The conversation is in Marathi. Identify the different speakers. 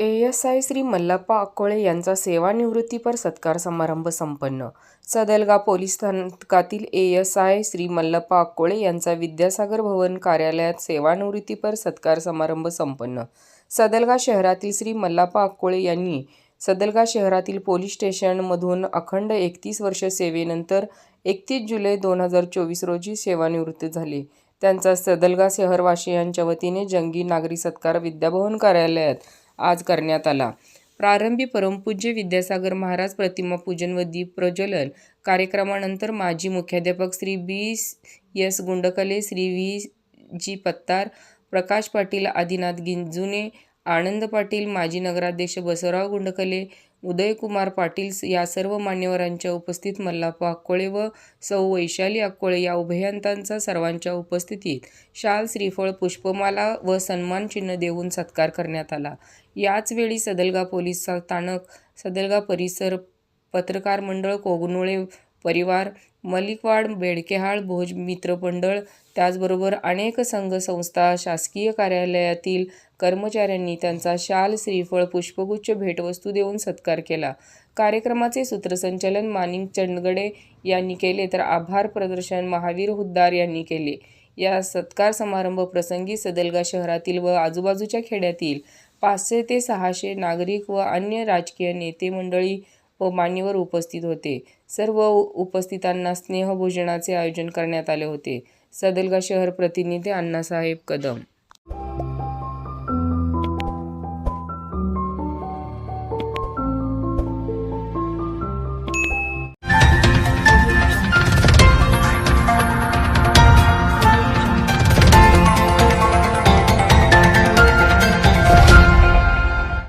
Speaker 1: A S I Shri Mallappa Akkole यांचा सेवानिवृत्तीपर सत्कार समारंभ संपन्न. सदलगा पोलीस स्थानकातील A S I Shri Mallappa Akkole यांचा विद्यासागर भवन कार्यालयात सेवानिवृत्तीपर सत्कार समारंभ संपन्न. सदलगा शहरातील श्री मल्लप्पा अक्कोळे यांनी सदलगा शहरातील पोलीस स्टेशनमधून अखंड एकतीस वर्ष सेवेनंतर एकतीस जुलै दोन हजार चोवीस रोजी सेवानिवृत्त झाले. त्यांचा सदलगा शहरवासियांच्या वतीने जंगी नागरी सत्कार विद्याभवन कार्यालयात आज करण्यात आला. प्रारंभी परमपूज्य विद्यासागर महाराज प्रतिमा पूजन व दीप प्रज्वलन कार्यक्रमानंतर माजी मुख्याध्यापक Shri B. S. Gundkale, Shri V. G. Pattar, Prakash Patil, Adinath गिंजुने, Anand Patil, माजी नगराध्यक्ष बसवराव गुंडकले, उदयकुमार पाटील या सर्व मान्यवरांच्या उपस्थित मल्लप्पा अक्कोळे व सौ. वैशाली अक्कोळे या उभयंतांचा सर्वांच्या उपस्थितीत शाल, श्रीफळ, पुष्पमाला व सन्मानचिन्ह देऊन सत्कार करण्यात आला. याचवेळी सदलगा पोलीस स्थानक, सदलगा परिसर, पत्रकार मंडळ, कोगनोळे परिवार, मलिकवाड, बेडकेहाळ, भोज मित्रमंडळ त्याचबरोबर अनेक संघ संस्था, शासकीय कार्यालयातील कर्मचाऱ्यांनी त्यांचा शाल, श्रीफळ, पुष्पगुच्छ भेटवस्तू देऊन सत्कार केला. कार्यक्रमाचे सूत्रसंचालन मानिंग चंदगडे यांनी केले तर आभार प्रदर्शन महावीर हुद्दार यांनी केले. या सत्कार समारंभ प्रसंगी सदलगा शहरातील व आजूबाजूच्या खेड्यातील पाचशे ते सहाशे नागरिक व अन्य राजकीय नेते मंडळी व मान्यवर उपस्थित होते. सर्व उपस्थितांना स्नेहभोजनाचे आयोजन करण्यात आले होते. सदलगा शहर प्रतिनिधी अण्णासाहेब कदम.